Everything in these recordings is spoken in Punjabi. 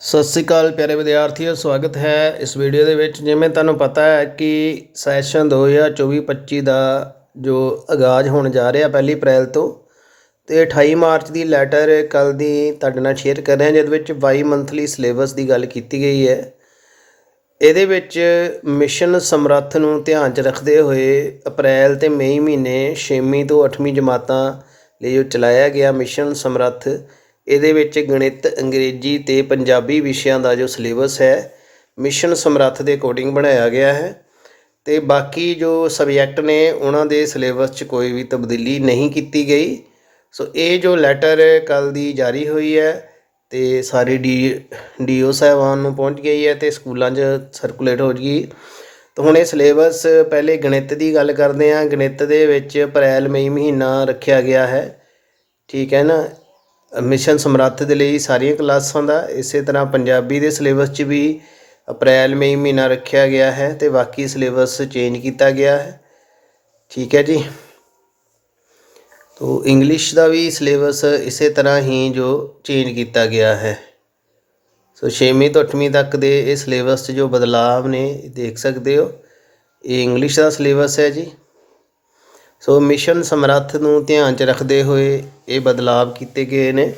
ਸਤਿ ਸ੍ਰੀ ਅਕਾਲ ਪਿਆਰੇ ਵਿਦਿਆਰਥੀਓ, ਸਵਾਗਤ ਹੈ ਇਸ ਵੀਡੀਓ ਦੇ ਵਿੱਚ। ਜਿਵੇਂ ਤੁਹਾਨੂੰ ਪਤਾ ਹੈ ਕਿ ਸੈਸ਼ਨ 2024-25 ਦਾ ਜੋ ਆਗਾਜ਼ ਹੋਣ ਜਾ ਰਿਹਾ ਪਹਿਲੀ ਅਪ੍ਰੈਲ ਤੋਂ, ਤੇ 28 ਮਾਰਚ ਦੀ ਲੈਟਰ ਕੱਲ ਦੀ ਤੁਹਾਡੇ ਨਾਲ ਸ਼ੇਅਰ ਕਰ ਰਹੇ ਹਾਂ ਜਿਹਦੇ ਵਿੱਚ 22 ਮੰਥਲੀ ਸਿਲੇਬਸ ਦੀ ਗੱਲ ਕੀਤੀ ਗਈ ਹੈ। ਇਹਦੇ ਵਿੱਚ ਮਿਸ਼ਨ ਸਮਰੱਥ ਨੂੰ ਧਿਆਨ 'ਚ ਰੱਖਦੇ ਹੋਏ ਅਪ੍ਰੈਲ ਤੇ ਮਈ ਮਹੀਨੇ 6ਵੀਂ ਤੋਂ 8ਵੀਂ ਜਮਾਤਾਂ ਲਈ ਜੋ ਚਲਾਇਆ ਗਿਆ ਮਿਸ਼ਨ ਸਮਰੱਥ ਇਹਦੇ ਵਿੱਚ ਗਣਿਤ, ਅੰਗਰੇਜ਼ੀ ਅਤੇ ਪੰਜਾਬੀ ਵਿਸ਼ਿਆਂ ਦਾ ਜੋ ਸਿਲੇਬਸ ਹੈ, ਮਿਸ਼ਨ ਸਮਰੱਥ ਦੇ ਅਕੋਰਡਿੰਗ ਬਣਾਇਆ ਗਿਆ ਹੈ ਅਤੇ ਬਾਕੀ ਜੋ ਸਬਜੈਕਟ ਨੇ, ਉਹਨਾਂ ਦੇ ਸਿਲੇਬਸ 'ਚ ਕੋਈ ਵੀ ਤਬਦੀਲੀ ਨਹੀਂ ਕੀਤੀ ਗਈ। ਸੋ ਇਹ ਜੋ ਲੈਟਰ ਕੱਲ ਦੀ ਜਾਰੀ ਹੋਈ ਹੈ ਤੇ ਸਾਰੇ ਡੀ, ਡੀਓ ਸਾਹਿਬਾਨ ਨੂੰ ਪਹੁੰਚ ਗਈ ਹੈ ਤੇ ਸਕੂਲਾਂ 'ਚ ਸਰਕੂਲੇਟ ਹੋ ਗਈ ਤਾਂ ਹੁਣ ਇਹ ਸਿਲੇਬਸ ਪਹਿਲੇ ਗਣਿਤ ਦੀ ਗੱਲ ਕਰਦੇ ਹਾਂ। ਗਣਿਤ ਦੇ ਵਿੱਚ ਅਪ੍ਰੈਲ, ਮਈ ਮਹੀਨਾ ਰੱਖਿਆ ਗਿਆ ਹੈ। ਠੀਕ ਹੈ ਨਾ? ਮਿਸ਼ਨ ਸਮਰੱਥ ਦੇ ਲਈ ਸਾਰੀਆਂ ਕਲਾਸਾਂ ਦਾ, ਇਸੇ ਤਰ੍ਹਾਂ ਪੰਜਾਬੀ ਦੇ ਸਿਲੇਬਸ 'ਚ ਵੀ ਅਪ੍ਰੈਲ, ਮਈ ਮਹੀਨਾ ਰੱਖਿਆ ਗਿਆ ਹੈ ਅਤੇ ਬਾਕੀ ਸਿਲੇਬਸ ਚੇਂਜ ਕੀਤਾ ਗਿਆ ਹੈ। ਠੀਕ ਹੈ ਜੀ। ਤੋ ਇੰਗਲਿਸ਼ ਦਾ ਵੀ ਸਿਲੇਬਸ ਇਸੇ ਤਰ੍ਹਾਂ ਹੀ ਜੋ ਚੇਂਜ ਕੀਤਾ ਗਿਆ ਹੈ। ਸੋ 6ਵੀਂ ਤੋਂ 8ਵੀਂ ਤੱਕ ਦੇ ਇਹ ਸਿਲੇਬਸ 'ਚ ਜੋ ਬਦਲਾਵ ਨੇ, ਦੇਖ ਸਕਦੇ ਹੋ। ਇਹ ਇੰਗਲਿਸ਼ ਦਾ ਸਿਲੇਬਸ ਹੈ ਜੀ। ਸੋ ਮਿਸ਼ਨ ਸਮਰੱਥ ਨੂੰ ਧਿਆਨ 'ਚ ਰੱਖਦੇ ਹੋਏ ਇਹ ਬਦਲਾਵ ਕੀਤੇ ਗਏ ਨੇ।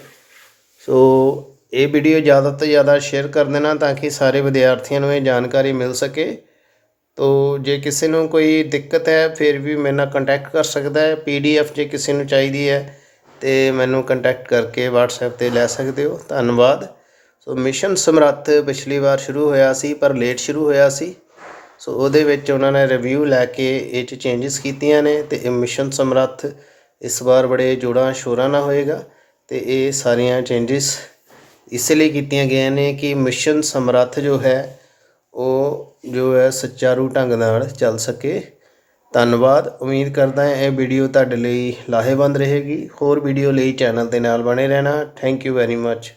ਸੋ ਇਹ ਵੀਡੀਓ ਜ਼ਿਆਦਾ ਤੋਂ ਜ਼ਿਆਦਾ ਸ਼ੇਅਰ ਕਰ ਦੇਣਾ ਤਾਂ ਕਿ ਸਾਰੇ ਵਿਦਿਆਰਥੀਆਂ ਨੂੰ ਇਹ ਜਾਣਕਾਰੀ ਮਿਲ ਸਕੇ। ਤੋ ਜੇ ਕਿਸੇ ਨੂੰ ਕੋਈ ਦਿੱਕਤ ਹੈ, ਫਿਰ ਵੀ ਮੇਰੇ ਨਾਲ ਕੰਟੈਕਟ ਕਰ ਸਕਦਾ ਹੈ। ਪੀਡੀਐਫ ਜੇ ਕਿਸੇ ਨੂੰ ਚਾਹੀਦੀ ਹੈ, ਤੇ ਮੈਨੂੰ ਕੰਟੈਕਟ ਕਰਕੇ WhatsApp ਤੇ ਲੈ ਸਕਦੇ ਹੋ। ਧੰਨਵਾਦ। ਸੋ ਮਿਸ਼ਨ ਸਮਰੱਥ ਪਿਛਲੀ ਵਾਰ ਸ਼ੁਰੂ ਹੋਇਆ ਸੀ, ਪਰ ਲੇਟ ਸ਼ੁਰੂ ਹੋਇਆ ਸੀ। ਸੋ ਉਹਦੇ ਵਿੱਚ ਉਹਨਾਂ ਨੇ ਰਿਵਿਊ ਲੈ ਕੇ ਇਹ 'ਚ ਚੇਂਜਸ ਕੀਤੀਆਂ ਨੇ ਤੇ ਇਹ ਮਿਸ਼ਨ ਸਮਰੱਥ ਇਸ ਵਾਰ ਬੜੇ ਜੋੜਾਂ ਸ਼ੋਰਾਂ ਨਾਲ ਹੋਏਗਾ ਤੇ ਇਹ ਸਾਰੀਆਂ ਚੇਂਜਸ ਇਸ ਲਈ ਕੀਤੀਆਂ ਗਈਆਂ ਨੇ ਕਿ ਮਿਸ਼ਨ ਸਮਰੱਥ ਜੋ ਹੈ, ਉਹ ਜੋ ਹੈ ਸੁਚਾਰੂ ਢੰਗ ਨਾਲ ਚੱਲ ਸਕੇ। ਧੰਨਵਾਦ। ਉਮੀਦ ਕਰਦਾ ਹਾਂ ਇਹ ਵੀਡੀਓ ਤੁਹਾਡੇ ਲਈ ਲਾਹੇਵੰਦ ਰਹੇਗੀ। ਹੋਰ ਵੀਡੀਓ ਲਈ ਚੈਨਲ ਦੇ ਨਾਲ ਬਣੇ ਰਹਿਣਾ। Thank you very much